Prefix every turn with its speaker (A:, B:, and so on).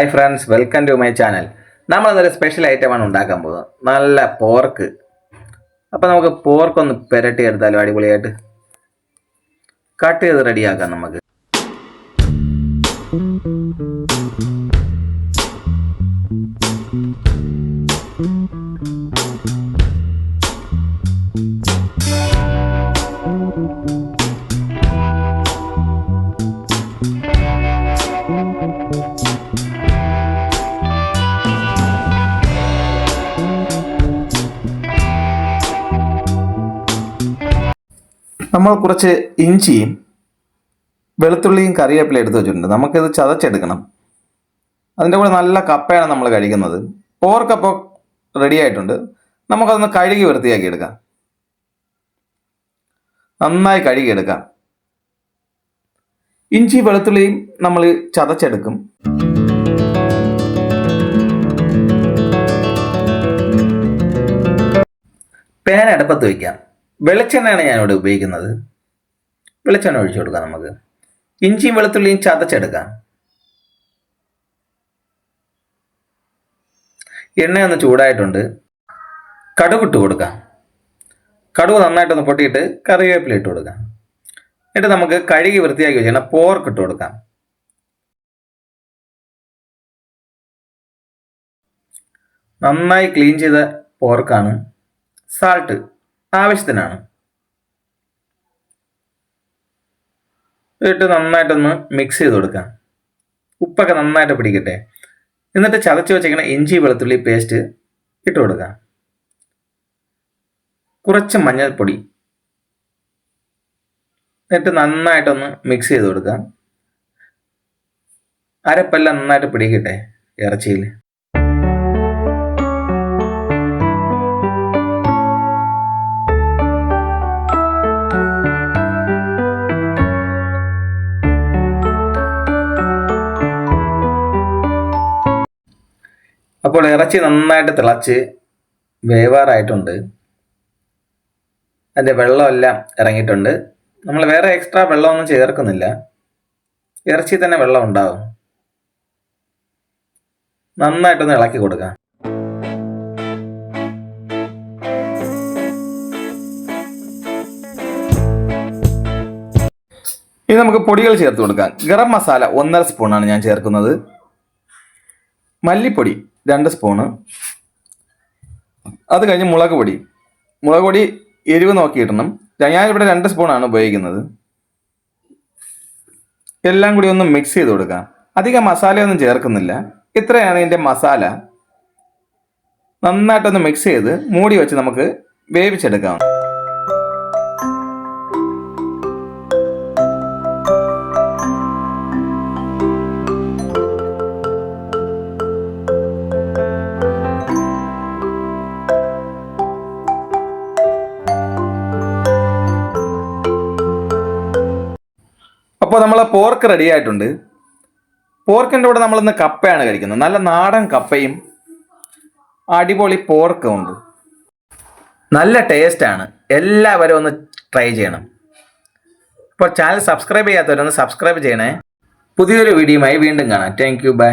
A: Hi friends welcome to my channel നമ്മൾ ഇന്നൊരു special ഐറ്റമാണ് ഉണ്ടാക്കാൻ പോകുന്നത്. നല്ല പോർക്ക് അപ്പോൾ നമുക്ക് പോർക്ക് ഒന്ന് പുരട്ടി എടുത്താലോ? അടിപൊളിയായിട്ട്. കട്ട് ചെയ്ത് റെഡിയാക്കാം നമുക്ക്. നമ്മൾ കുറച്ച് ഇഞ്ചിയും വെളുത്തുള്ളിയും കറിവേപ്പില എടുത്ത് വെച്ചിട്ടുണ്ട്. നമുക്കിത് ചതച്ചെടുക്കണം. അതിന്റെ കൂടെ നല്ല കപ്പയാണ് നമ്മൾ കഴിക്കുന്നത്. പോർക്കപ്പോൾ റെഡി ആയിട്ടുണ്ട്. നമുക്കതൊന്ന് കഴുകി വൃത്തിയാക്കി എടുക്കാം. നന്നായി കഴുകിയെടുക്കാം ഇഞ്ചി വെളുത്തുള്ളിയും നമ്മൾ ചതച്ചെടുക്കും. പാൻ അടുപ്പത്ത് വയ്ക്കാം വെളിച്ചെണ്ണയാണ് ഞാനിവിടെ ഉപയോഗിക്കുന്നത്. വെളിച്ചെണ്ണ ഒഴിച്ചു കൊടുക്കാം നമുക്ക്. ഇഞ്ചിയും വെളുത്തുള്ളിയും ചതച്ചെടുക്കാം. എണ്ണയൊന്ന് ചൂടായിട്ടുണ്ട്. കടുക് ഇട്ട് കൊടുക്കാം. കടുക് നന്നായിട്ടൊന്ന് പൊട്ടിയിട്ട് കറിവേപ്പില ഇട്ട് കൊടുക്കാം. എന്നിട്ട് നമുക്ക് കഴുകി വൃത്തിയാക്കി വെച്ചാൽ പോർക്ക് ഇട്ട് കൊടുക്കാം. നന്നായി ക്ലീൻ ചെയ്ത പോർക്കാണ് സാൾട്ട് ആവശ്യത്തിനാണ്. ഇട്ട് നന്നായിട്ടൊന്ന് മിക്സ് ചെയ്ത് കൊടുക്കാം. ഉപ്പൊക്കെ നന്നായിട്ട് പിടിക്കട്ടെ. എന്നിട്ട് ചതച്ച് വെച്ചേക്കണ ഇഞ്ചി വെളുത്തുള്ളി പേസ്റ്റ് ഇട്ട് കൊടുക്കാം. കുറച്ച് മഞ്ഞൾപ്പൊടി. എന്നിട്ട് നന്നായിട്ടൊന്ന് മിക്സ് ചെയ്ത് കൊടുക്കാം. അരപ്പെല്ലാം നന്നായിട്ട് പിടിക്കട്ടെ ഇറച്ചിയിൽ. അപ്പോൾ ഇറച്ചി നന്നായിട്ട് തിളച്ച് വേവാറായിട്ടുണ്ട്. അതിന്റെ വെള്ളമെല്ലാം ഇറങ്ങിയിട്ടുണ്ട്. നമ്മൾ വേറെ എക്സ്ട്രാ വെള്ളമൊന്നും ചേർക്കുന്നില്ല. ഇറച്ചി തന്നെ വെള്ളം ഉണ്ടാവും. നന്നായിട്ടൊന്ന് ഇളക്കി കൊടുക്കാം. ഇനി നമുക്ക് പൊടികൾ ചേർത്ത് കൊടുക്കാം. ഗരം മസാല ഒന്നര സ്പൂണാണ് ഞാൻ ചേർക്കുന്നത്. മല്ലിപ്പൊടി രണ്ട് സ്പൂണ്. അത് കഴിഞ്ഞ് മുളക് പൊടി. മുളക് പൊടി എരിവ് നോക്കിയിടണം. ഞാനിവിടെ രണ്ട് സ്പൂണാണ് ഉപയോഗിക്കുന്നത്. എല്ലാം കൂടി ഒന്ന് മിക്സ് ചെയ്ത് കൊടുക്കാം. അധികം മസാലയൊന്നും ചേർക്കുന്നില്ല. ഇത്രയാണ് ഇതിന്റെ മസാല. നന്നായിട്ടൊന്ന് മിക്സ് ചെയ്ത് മൂടി വെച്ച് നമുക്ക് വേവിച്ചെടുക്കാം. അപ്പോൾ നമ്മൾ പോർക്ക് റെഡി ആയിട്ടുണ്ട്. പോർക്കിന്റെ കൂടെ നമ്മളിന്ന് കപ്പയാണ് കഴിക്കുന്നത്. നല്ല നാടൻ കപ്പയും അടിപൊളി പോർക്കും ഉണ്ട്. നല്ല ടേസ്റ്റാണ് എല്ലാവരും ഒന്ന് ട്രൈ ചെയ്യണം. അപ്പോൾ ചാനൽ സബ്സ്ക്രൈബ് ചെയ്യാത്തവരൊന്ന് സബ്സ്ക്രൈബ് ചെയ്യണേ. പുതിയൊരു വീഡിയോയുമായി വീണ്ടും കാണാം. Thank you by